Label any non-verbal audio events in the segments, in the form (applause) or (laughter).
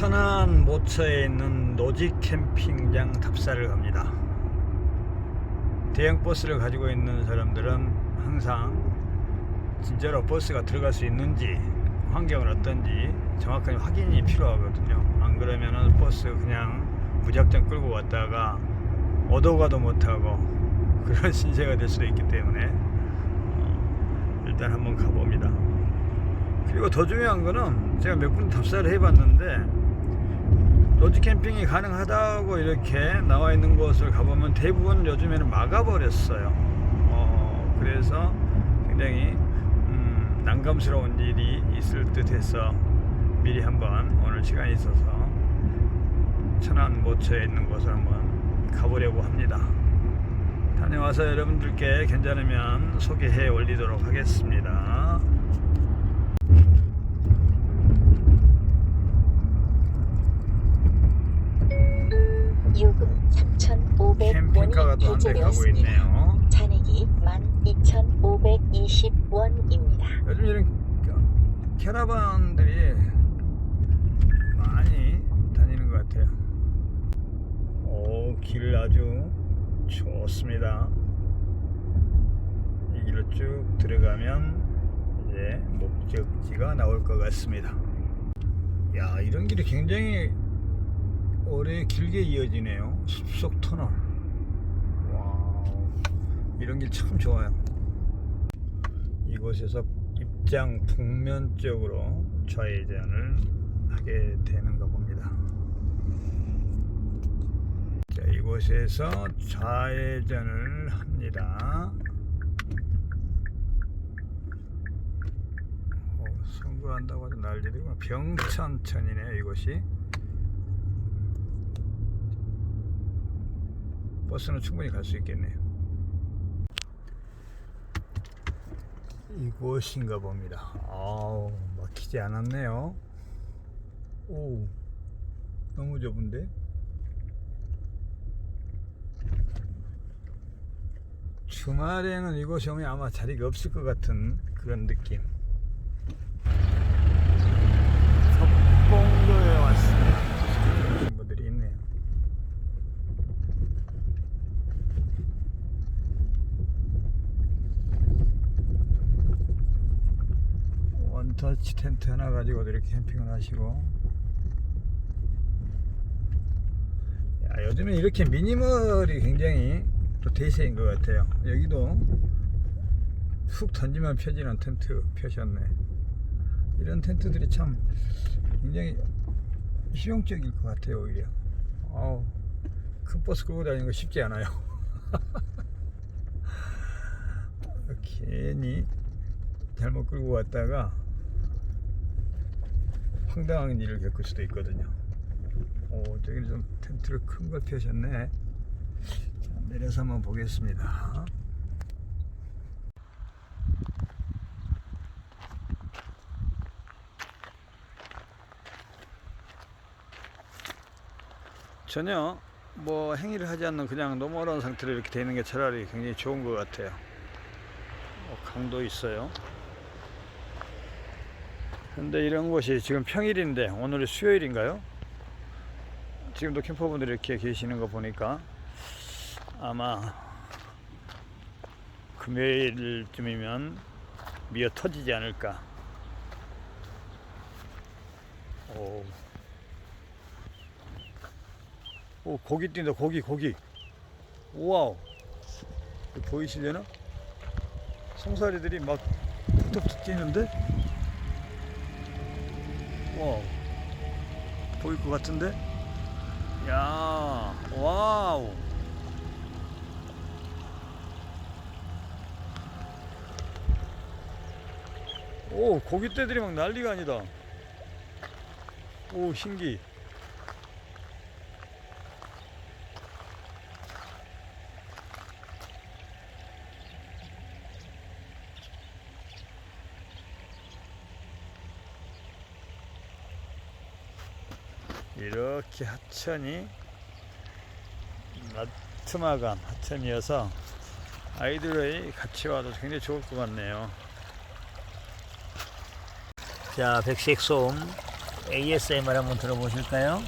천안 모처에 있는 노지 캠핑장 답사를 갑니다. 대형 버스를 가지고 있는 사람들은 항상 진짜로 버스가 들어갈 수 있는지 환경은 어떤지 정확하게 확인이 필요하거든요. 안 그러면은 버스 그냥 무작정 끌고 왔다가 오도 가도 못하고 (laughs) 그런 신세가 될 수도 있기 때문에 어, 일단 한번 가봅니다. 그리고 더 중요한 거는 제가 몇군 답사를 해봤는데 로지 캠핑이 가능하다고 이렇게 나와 있는 곳을 가보면 대부분 요즘에는 막아버렸어요. 어, 그래서 굉장히 음, 난감스러운 일이 있을 듯해서 미리 한번 오늘 시간이 있어서 천안 모처에 있는 곳을 한번 가보려고 합니다. 다녀와서 여러분들께 괜찮으면 소개해 올리도록 하겠습니다. 캠핑카가 또 한대 가고. 있네요. 잔액이 12,520원입니다. 요즘 이런 캐러반들이 많이 다니는 것 같아요. 오, 길 아주 좋습니다. 이 길로 쭉 들어가면 이제 목적지가 나올 것 같습니다. 야, 이런 길이 굉장히 오래 길게 이어지네요. 숲속 터널. 와우. 이런 길 참 좋아요. 이곳에서 입장 북면 쪽으로 좌회전을 하게 되는가 봅니다. 자, 이곳에서 좌회전을 합니다. 어, 선거한다고 아주 난리고 병천천이네요, 이곳이. 버스는 충분히 갈 수 있겠네요. 이곳인가 봅니다. 아우, 막히지 않았네요. 오, 너무 좁은데? 주말에는 이곳에 오면 아마 자리가 없을 것 같은 그런 느낌. 석봉도에 왔습니다. 친구들이 있네요. 원터치 텐트 하나 가지고 이렇게 캠핑을 하시고. 야, 요즘에 이렇게 미니멀이 굉장히 또 대세인 것 같아요. 여기도 훅 던지면 펴지는 텐트 펴셨네. 이런 텐트들이 참 굉장히 실용적일 것 같아요 오히려. 아우 큰 버스 끌고 다니는 거 쉽지 않아요. (laughs) 괜히 잘못 끌고 왔다가 황당한 일을 겪을 수도 있거든요. 오, 저기는 좀 텐트를 큰 걸 펴셨네. 자, 내려서 한번 보겠습니다. 전혀 뭐 행위를 하지 않는 그냥 어려운 상태로 이렇게 되는 게 차라리 굉장히 좋은 것 같아요. 어, 강도 있어요. 근데 이런 곳이 지금 평일인데 오늘이 수요일인가요? 지금도 캠퍼분들이 이렇게 계시는 거 보니까 아마 금요일쯤이면 미어 터지지 않을까. 오, 오 고기 뛴다 고기 고기. 우와우. 보이시려나? 송사리들이 막 툭툭툭 뛰는데? 와 보일 것 같은데? 야 와우. 오 고깃대들이 막 난리가 아니다. 오 신기 이렇게 하천이 나트마간 하천이어서 아이들의 같이 와도 굉장히 좋을 것 같네요. 자, 백색솜 ASMR 한번 들어보실까요?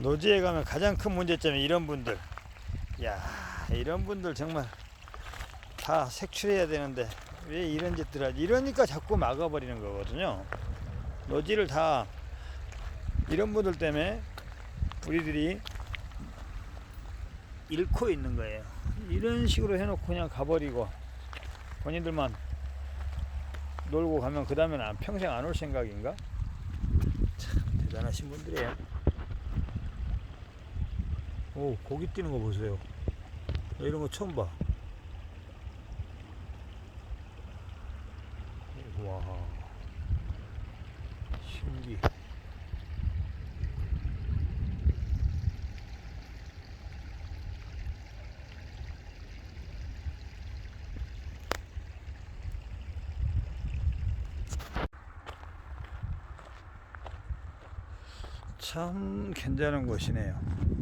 노지에 가면 가장 큰 문제점이 이런 분들. 야, 이런 분들 정말 다 색출해야 되는데 왜 이런 짓들 하지? 이러니까 자꾸 막아버리는 거거든요. 노지를 다 이런 분들 때문에 우리들이 잃고 있는 거예요. 이런 식으로 해놓고 그냥 가버리고 본인들만 놀고 가면 그 다음에는 평생 안 올 생각인가? 참 대단하신 분들이에요. 오 고기 뛰는 거 보세요 나 이런 거 처음 봐 와, 신기. 참 괜찮은 곳이네요.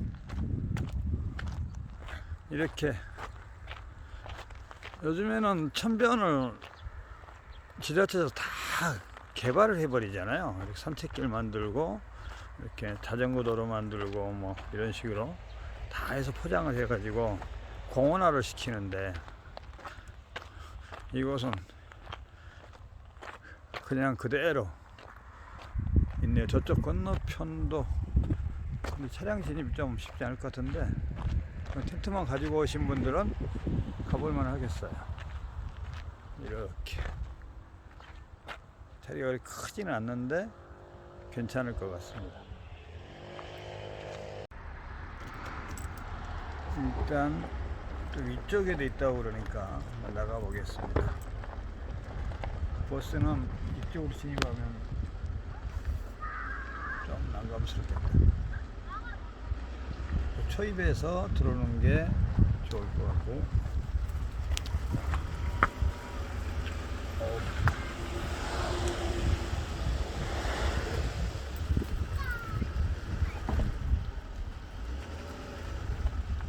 이렇게 요즘에는 천변을 지자체에서 다 개발을 해버리잖아요. 이렇게 산책길 만들고 이렇게 자전거 도로 만들고 뭐 이런 식으로 다 해서 포장을 해가지고 공원화를 시키는데 이곳은 그냥 그대로 있네요. 저쪽 건너편도 근데 차량 진입이 좀 쉽지 않을 것 같은데 텐트만 가지고 오신 분들은 가볼만 하겠어요. 이렇게 자리가 크지는 않는데 괜찮을 것 같습니다. 일단 또 위쪽에도 있다고 그러니까 나가 보겠습니다. 버스는 이쪽으로 진입하면 좀 난감스럽겠다. 초입에서 들어오는 게 좋을 것 같고 어.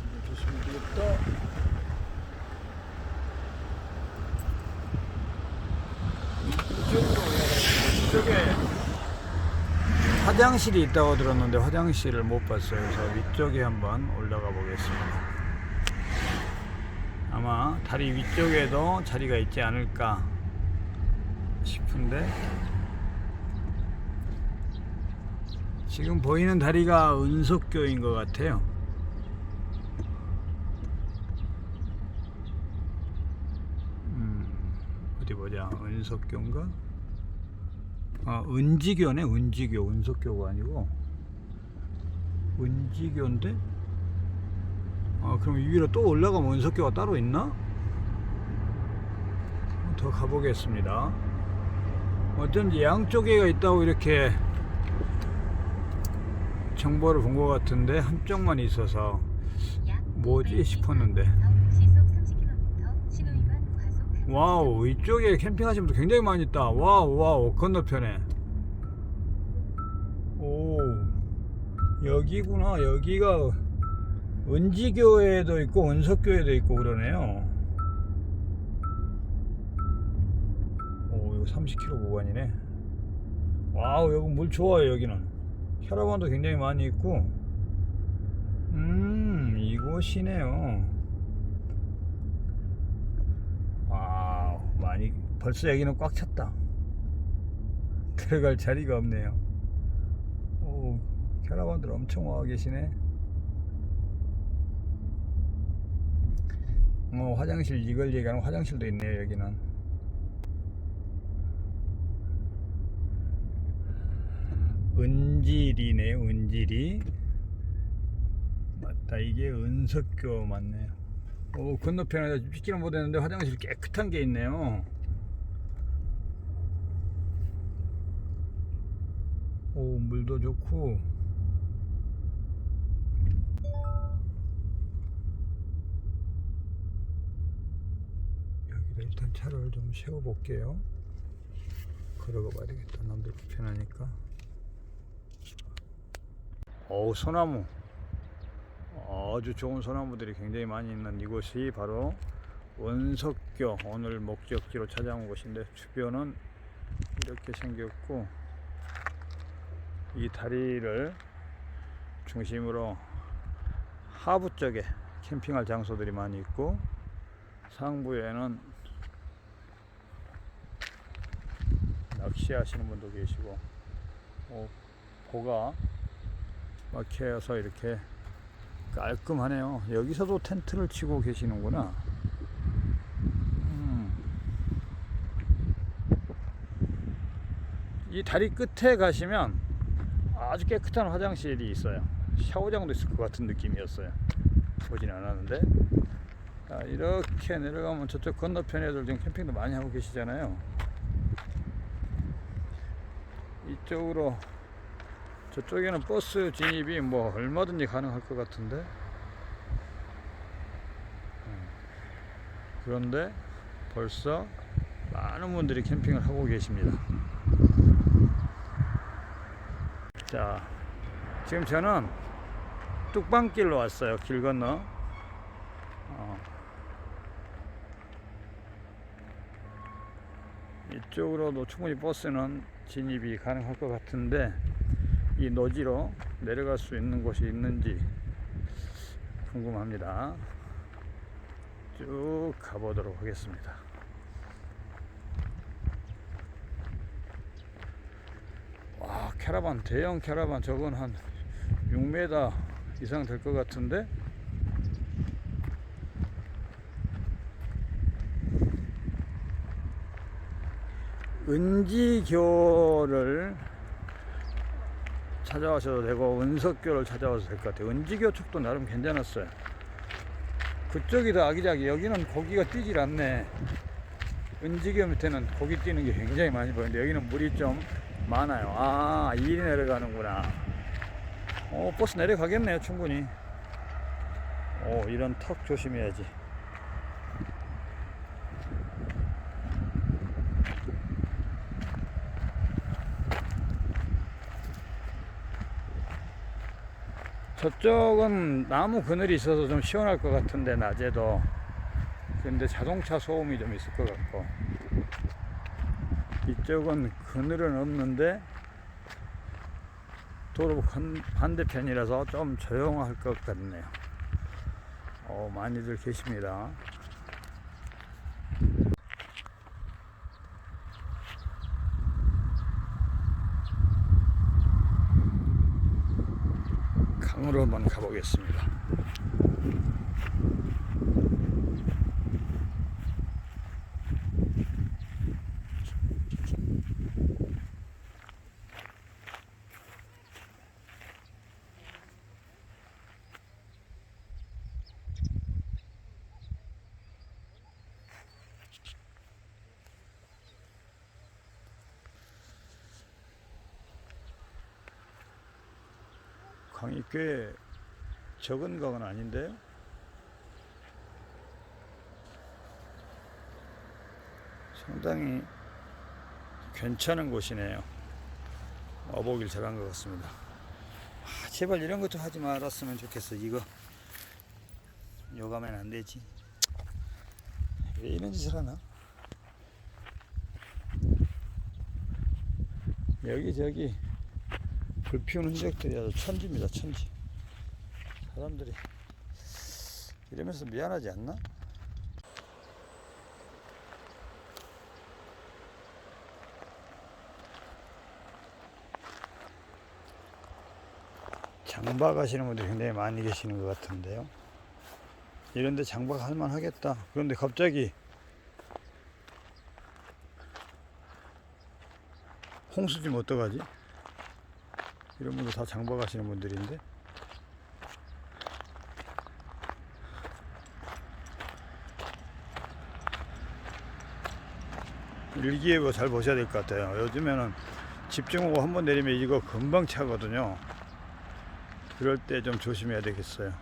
이제 조심히 되겠다 이쪽으로 올라가야 이쪽에 화장실이 있다고 들었는데 화장실을 못 봤어요. 그래서 위쪽에 한번 올라가 보겠습니다. 아마 다리 위쪽에도 자리가 있지 않을까 싶은데 지금 보이는 다리가 은속교인 것 같아요. 음, 어디 보자. 은속교인가? 아, 은지교네, 은지교. 은속교가 아니고. 은지교인데? 아, 그럼 이 위로 또 올라가면 은속교가 따로 있나? 더 가보겠습니다. 어쩐지 양쪽에가 있다고 이렇게 정보를 본 것 같은데 한쪽만 있어서 뭐지 싶었는데 와우 이쪽에 캠핑하시는 분들 굉장히 많이 있다. 와우 와우 건너편에. 오 여기구나. 여기가 은지교회도 있고 은석교회도 있고 그러네요. 오 이거 30km 구간이네. 와우 여기 물 좋아요 여기는. 혈압원도 굉장히 많이 있고. 음 이곳이네요 와우 많이 벌써 여기는 꽉 찼다. 들어갈 자리가 없네요. 오 캐러반들 엄청 와 계시네. 어 화장실 이걸 얘기하는 화장실도 있네요 여기는. 은질이네 은질이. 맞다 이게 은석교 맞네요. 오 건너편에 찍지는 못했는데 화장실 깨끗한 게 있네요 오 물도 좋고. 여기를 일단 차를 좀 세워볼게요. 그러고 말이겠다. 남들 불편하니까. 어우 소나무. 아주 좋은 소나무들이 굉장히 많이 있는 이곳이 바로 원석교 오늘 목적지로 찾아온 곳인데 주변은 이렇게 생겼고. 이 다리를 중심으로 하부 쪽에 캠핑할 장소들이 많이 있고 상부에는 낚시하시는 분도 계시고 어, 보가 막혀서 이렇게 깔끔하네요. 여기서도 텐트를 치고 계시는구나. 음. 이 다리 끝에 가시면 아주 깨끗한 화장실이 있어요. 샤워장도 있을 것 같은 느낌이었어요. 보진 않았는데. 자, 이렇게 내려가면 저쪽 건너편 애들 지금 캠핑도 많이 하고 계시잖아요. 이쪽으로 저쪽에는 버스 진입이 뭐 얼마든지 가능할 것 같은데. 음. 그런데 벌써 많은 분들이 캠핑을 하고 계십니다. 자, 지금 저는 뚝방길로 왔어요. 길 건너. 어. 이쪽으로도 충분히 버스는 진입이 가능할 것 같은데 이 노지로 내려갈 수 있는 곳이 있는지 궁금합니다. 쭉 가보도록 하겠습니다. 와 캐러반 대형 캐러반 저건 한 6m 이상 될 것 같은데 은지교를 찾아와셔도 되고 은석교를 찾아와도 될것 같아요. 은지교 쪽도 나름 괜찮았어요. 그쪽이 더 아기자기 여기는 고기가 뛰질 않네. 은지교 밑에는 고기 뛰는 게 굉장히 많이 보이는데 여기는 물이 좀 많아요. 아, 이리 내려가는구나. 어, 버스 내려가겠네요, 충분히. 오, 이런 턱 조심해야지. 저쪽은 나무 그늘이 있어서 좀 시원할 것 같은데, 낮에도. 근데 자동차 소음이 좀 있을 것 같고. 이쪽은 그늘은 없는데 도로 반- 반대편이라서 좀 조용할 것 같네요. 어, 많이들 계십니다. 강으로 한번 가보겠습니다. 강이 꽤 적은 강은 아닌데요? 상당히 괜찮은 곳이네요. 어보길 잘한 것 같습니다. 아, 제발 이런 것좀 하지 말았으면 좋겠어. 이거 요가면 안 되지. 왜 이런 짓을 하나? 여기 저기 불 피우는 흔적들이 아주 천지입니다 천지 사람들이 이러면서 미안하지 않나? 장박 하시는 분들이 굉장히 많이 계시는 것 같은데요 이런데 장박 할만 하겠다 그런데 갑자기 홍수 좀 어떡하지? 이런 분들 다 장박 하시는 분들인데. 일기예보 잘 보셔야 될 것 같아요. 요즘에는 집중호우 한번 내리면 이거 금방 차거든요. 그럴 때 좀 조심해야 되겠어요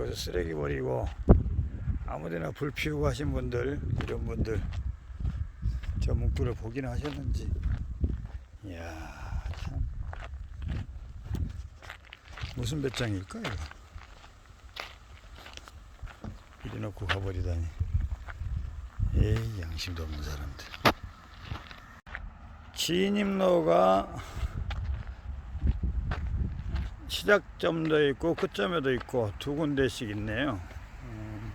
이것을 쓰레기 버리고 아무데나 불 피우고 하신 분들 이런 분들 저 문구를 보긴 하셨는지. 이야 참. 무슨 배짱일까 이거? 이리 놓고 가버리다니. 에이 양심도 없는 사람들. 진입로가 시작점도 있고 끝점에도 있고 두 군데씩 있네요. 음,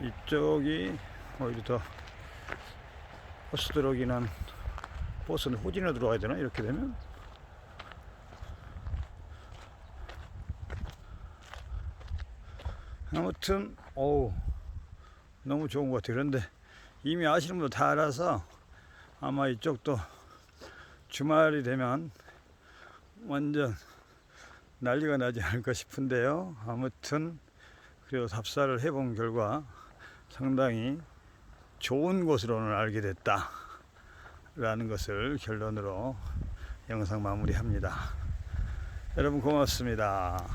이쪽이 오히려 더 버스 들어오기는 버스는 후진으로 들어가야 되나? 이렇게 되면? 아무튼 어우 너무 좋은 것 같아요. 그런데 이미 아시는 분들 다 알아서 아마 이쪽도 주말이 되면 완전 난리가 나지 않을까 싶은데요. 아무튼 그래도 답사를 해본 결과 상당히 좋은 곳으로는 알게 됐다 라는 것을 결론으로 영상 마무리합니다. 여러분 고맙습니다